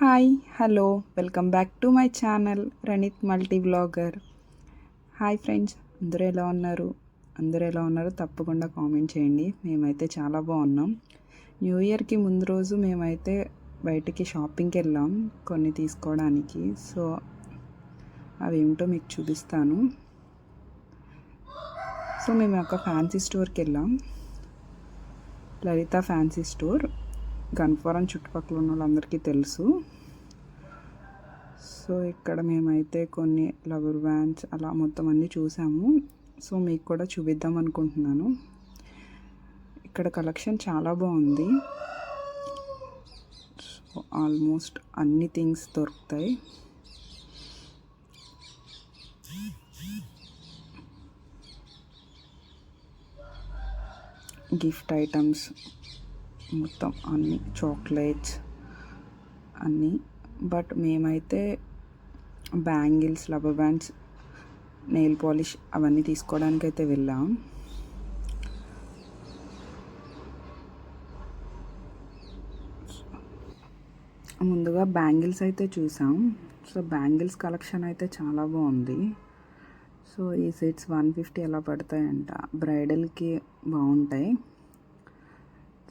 Hi hello welcome back to my channel Ranith multi blogger hi friends అందరూ ఎలా ఉన్నారు? అందరూ ఎలా ఉన్నారో? తప్పకుండా కామెంట్ చేయండి. మేమైతే చాలా బాగున్నాం. న్యూ ఇయర్కి ముందు రోజు మేమైతే బయటికి షాపింగ్కి వెళ్ళాం కొన్ని తీసుకోవడానికి. సో అవి ఏమిటో మీకు చూపిస్తాను. సో మేము ఒక ఫ్యాన్సీ స్టోర్కి వెళ్ళాం. లలిత ఫ్యాన్సీ స్టోర్. గన్ఫారం చుట్టుపక్కల ఉన్న వాళ్ళందరికీ తెలుసు. సో ఇక్కడ మేమైతే కొన్ని లవర్ వ్యాన్స్ అలా మొత్తం అన్నీ చూసాము. సో మీకు కూడా చూపిద్దాం అనుకుంటున్నాను. ఇక్కడ కలెక్షన్ చాలా బాగుంది. సో ఆల్మోస్ట్ అన్ని థింగ్స్ దొరుకుతాయి. గిఫ్ట్ ఐటమ్స్ మొత్తం అన్ని చాక్లెట్స్ అన్నీ. బట్ మేమైతే bangles rubber bands nail polish అవన్నీ తీసుకోవడానికి అయితే వెళ్ళాం. ముందుగా బ్యాంగిల్స్ అయితే చూసాం. సో బ్యాంగిల్స్ కలెక్షన్ అయితే చాలా బాగుంది. సో ఈ సెట్స్ వన్ ఫిఫ్టీ ఎలా పడతాయంట. బ్రైడల్కి బాగుంటాయి.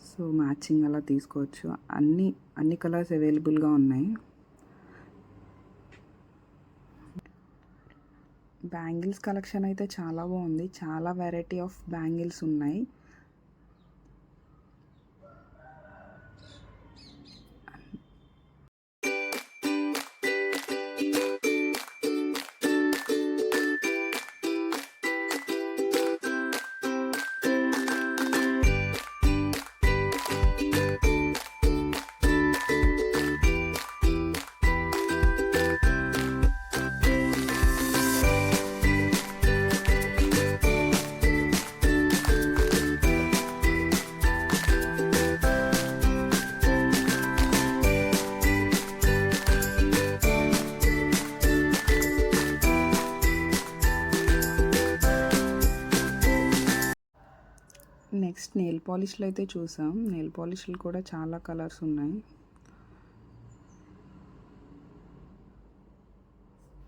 సో మ్యాచింగ్ అలా తీసుకోవచ్చు. అన్ని అన్ని కలర్స్ అవైలబుల్గా ఉన్నాయి. బ్యాంగిల్స్ కలెక్షన్ అయితే చాలా బాగుంది. చాలా వెరైటీ ఆఫ్ బ్యాంగిల్స్ ఉన్నాయి. నెక్స్ట్ నెయిల్ పాలిష్లు అయితే చూసాం. నెయిల్ పాలిష్లు కూడా చాలా కలర్స్ ఉన్నాయి.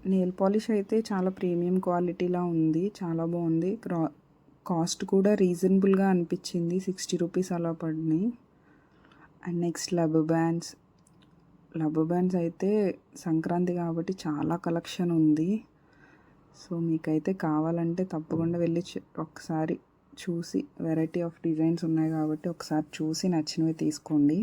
నెయిల్ పాలిష్ అయితే చాలా ప్రీమియం క్వాలిటీలా ఉంది. చాలా బాగుంది. కాస్ట్ కూడా రీజనబుల్గా అనిపించింది. సిక్స్టీ రూపీస్ అలా పడినాయి. And next rubber bands. Rubber bands అయితే సంక్రాంతి కాబట్టి చాలా కలెక్షన్ ఉంది. సో మీకైతే కావాలంటే తప్పకుండా వెళ్ళి ఒకసారి చూసి వెరైటీ ఆఫ్ డిజైన్స్ ఉన్నాయి కాబట్టి ఒకసారి చూసి నచ్చినవి తీసుకోండి.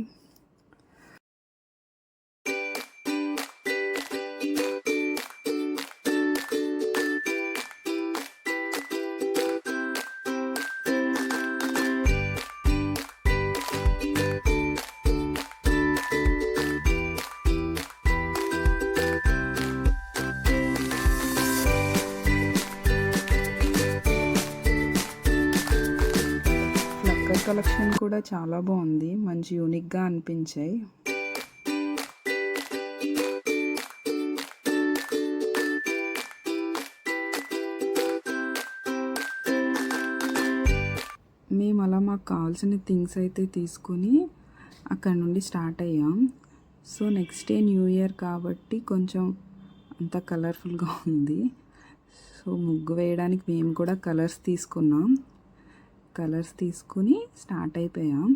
కలెక్షన్ కూడా చాలా బాగుంది. మంచి యూనిక్గా అనిపించాయి. మేము అలా మాకు కావాల్సిన థింగ్స్ అయితే తీసుకొని అక్కడ నుండి స్టార్ట్ అయ్యాం. So next day new year కాబట్టి కొంచెం అంత కలర్ఫుల్గా ఉంది. సో ముగ్గు వేయడానికి మేము కూడా కలర్స్ తీసుకున్నాం. కలర్స్ తీసుకుని స్టార్ట్ అయిపోయాం.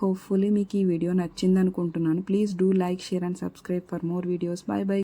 హోప్ఫుల్లీ మీకు ఈ వీడియో నచ్చింది అనుకుంటున్నాను please do like share and subscribe for more videos bye bye